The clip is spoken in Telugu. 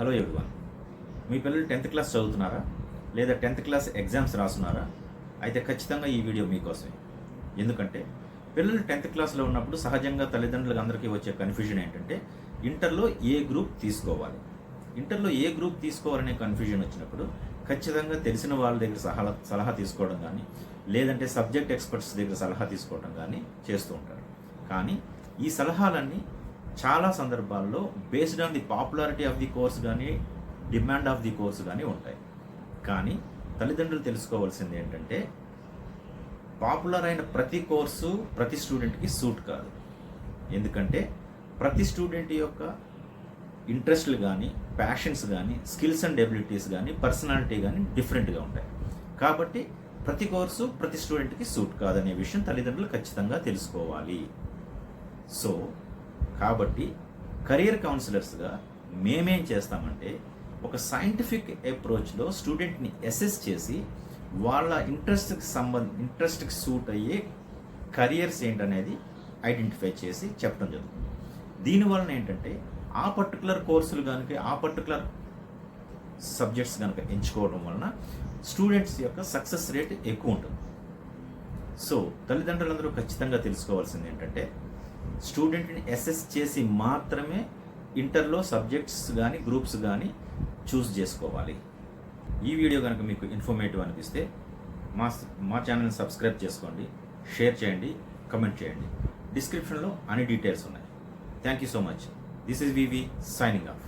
హలో ఎవ్రీవన్ మీ పిల్లలు టెన్త్ క్లాస్ చదువుతున్నారా? లేదా టెన్త్ క్లాస్ ఎగ్జామ్స్ రాస్తున్నారా? అయితే ఖచ్చితంగా ఈ వీడియో మీకోసమే. ఎందుకంటే పిల్లలు టెన్త్ క్లాస్లో ఉన్నప్పుడు సహజంగా తల్లిదండ్రులకు అందరికీ వచ్చే కన్ఫ్యూజన్ ఏంటంటే ఇంటర్లో ఏ గ్రూప్ తీసుకోవాలి? ఇంటర్లో ఏ గ్రూప్ తీసుకోవాలనే కన్ఫ్యూజన్ వచ్చినప్పుడు ఖచ్చితంగా తెలిసిన వాళ్ళ దగ్గర సలహా సలహా తీసుకోవడం కానీ లేదంటే సబ్జెక్ట్ ఎక్స్పర్ట్స్ దగ్గర సలహా తీసుకోవడం కానీ చేస్తూ ఉంటారు. కానీ ఈ సలహాలన్నీ చాలా సందర్భాల్లో based on the popularity of the course కానీ డిమాండ్ ఆఫ్ ది కోర్స్ కానీ ఉంటాయి. కానీ తల్లిదండ్రులు తెలుసుకోవాల్సింది ఏంటంటే పాపులర్ అయిన ప్రతి కోర్సు ప్రతి స్టూడెంట్కి సూట్ కాదు. ఎందుకంటే ప్రతి స్టూడెంట్ యొక్క ఇంట్రెస్ట్లు కానీ ప్యాషన్స్ కానీ స్కిల్స్ అండ్ ఎబిలిటీస్ కానీ పర్సనాలిటీ కానీ డిఫరెంట్గా ఉంటాయి. కాబట్టి ప్రతి కోర్సు ప్రతి స్టూడెంట్కి సూట్ కాదనే విషయం తల్లిదండ్రులు ఖచ్చితంగా తెలుసుకోవాలి. సో కాబట్టి కెరియర్ కౌన్సిలర్స్గా మేమేం చేస్తామంటే ఒక సైంటిఫిక్ అప్రోచ్లో స్టూడెంట్ని అసెస్ చేసి వాళ్ళ ఇంట్రెస్ట్కి సంబంధ ఇంట్రెస్ట్కి సూట్ అయ్యే కరియర్స్ ఏంటనేది ఐడెంటిఫై చేసి చెప్పడం జరుగుతుంది. దీనివలన ఏంటంటే ఆ పర్టికులర్ కోర్సులు కనుక ఆ పర్టికులర్ సబ్జెక్ట్స్ కనుక ఎంచుకోవడం వలన స్టూడెంట్స్ యొక్క సక్సెస్ రేట్ ఎక్కువ ఉంటుంది. సో తల్లిదండ్రులందరూ ఖచ్చితంగా తెలుసుకోవాల్సింది ఏంటంటే స్టూడెంట్ని అసెస్ చేసి మాత్రమే ఇంటర్లో సబ్జెక్ట్స్ కానీ గ్రూప్స్ కానీ చూస్ చేసుకోవాలి. ఈ వీడియో కనుక మీకు ఇన్ఫర్మేటివ్ అనిపిస్తే మా మా ఛానల్ని సబ్స్క్రైబ్ చేసుకోండి షేర్ చేయండి కమెంట్ చేయండి. డిస్క్రిప్షన్లో అన్ని డీటెయిల్స్ ఉన్నాయి. Thank you so much. This is Vivi signing off.